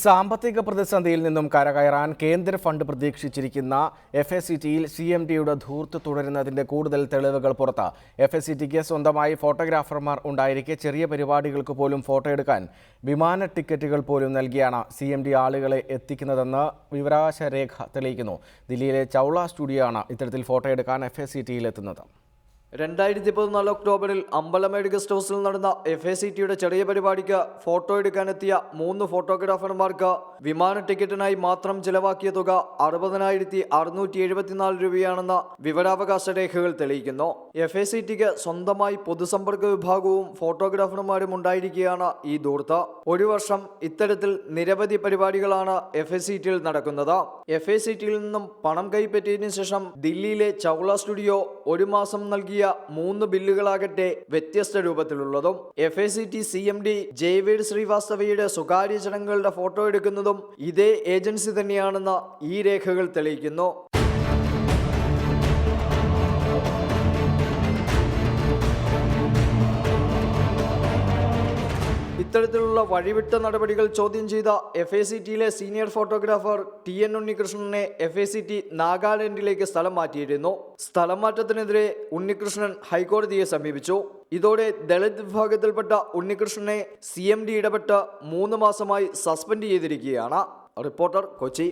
സാമ്പത്തിക പ്രതിസന്ധിയിൽ നിന്നും കരകയറാൻ കേന്ദ്ര ഫണ്ട് പ്രതീക്ഷിച്ചിരിക്കുന്ന എഫ് എസ് സി ടിയിൽ സി എം ധൂർത്ത് തുടരുന്നതിന്റെ കൂടുതൽ തെളിവുകൾ പുറത്ത്. എഫ് എസ് സി ടിക്ക് സ്വന്തമായി ഫോട്ടോഗ്രാഫർമാർ ഉണ്ടായിരിക്കെ ചെറിയ പരിപാടികൾക്ക് പോലും ഫോട്ടോ എടുക്കാൻ വിമാന ടിക്കറ്റുകൾ പോലും നൽകിയാണ് സി എം ഡി ആളുകളെ എത്തിക്കുന്നതെന്ന് വിവരാവകാശ രേഖ തെളിയിക്കുന്നു. ദില്ലിയിലെ ചൗള സ്റ്റുഡിയോ ആണ് ഇത്തരത്തിൽ ഫോട്ടോ എടുക്കാൻ എഫ് എസ് സി ടിയിൽ എത്തുന്നത്. രണ്ടായിരത്തി പതിനാല് ഒക്ടോബറിൽ അമ്പലമേട് ഗസ്റ്റ് ഹൗസിൽ നടന്ന എഫ് എ സി ടിയുടെ ചെറിയ പരിപാടിക്ക് ഫോട്ടോ എടുക്കാനെത്തിയ മൂന്ന് ഫോട്ടോഗ്രാഫർമാർക്ക് വിമാന ടിക്കറ്റിനായി മാത്രം ചിലവാക്കിയ തുക അറുപതിനായിരത്തി അറുന്നൂറ്റി എഴുപത്തിനാല് രൂപയാണെന്ന് വിവരാവകാശ രേഖകൾ തെളിയിക്കുന്നു. എഫ് എ സി ടിക്ക് സ്വന്തമായി പൊതുസമ്പർക്ക വിഭാഗവും ഫോട്ടോഗ്രാഫർമാരും ഉണ്ടായിരിക്കുകയാണ് ഈ ദൂർത്ത് ഒരു വർഷം ഇത്തരത്തിൽ നിരവധി പരിപാടികളാണ് എഫ് എ സി ടിയിൽ നടക്കുന്നത്. എഫ് എ സി ടിയിൽ നിന്നും പണം കൈപ്പറ്റിയതിനു ശേഷം ദില്ലിയിലെ ചൗള സ്റ്റുഡിയോ ഒരു മാസം നൽകിയ മൂന്ന് ബില്ലുകളാകട്ടെ വ്യത്യസ്ത രൂപത്തിലുള്ളതും F A C T C M D ശ്രീവാസ്തവയുടെ സ്വകാര്യ ചടങ്ങുകളുടെ ഫോട്ടോ എടുക്കുന്നതും ഇതേ ഏജൻസി തന്നെയാണെന്ന് ഈ രേഖകൾ തെളിയിക്കുന്നു. ഇത്തരത്തിലുള്ള വഴിവിട്ട നടപടികൾ ചോദ്യം ചെയ്ത എഫ് എ സി ടിയിലെ സീനിയർ ഫോട്ടോഗ്രാഫർ ടി എൻ ഉണ്ണികൃഷ്ണനെ എഫ് എ സി ടി നാഗാലാൻഡിലേക്ക് സ്ഥലം മാറ്റിയിരുന്നു. സ്ഥലം മാറ്റത്തിനെതിരെ ഉണ്ണികൃഷ്ണൻ ഹൈക്കോടതിയെ സമീപിച്ചു. ഇതോടെ ദളിത് വിഭാഗത്തിൽപ്പെട്ട ഉണ്ണികൃഷ്ണനെ സി എം ഡി ഇടപെട്ട് മൂന്ന് മാസമായി സസ്പെൻഡ് ചെയ്തിരിക്കുകയാണ്. റിപ്പോർട്ടർ കൊച്ചി.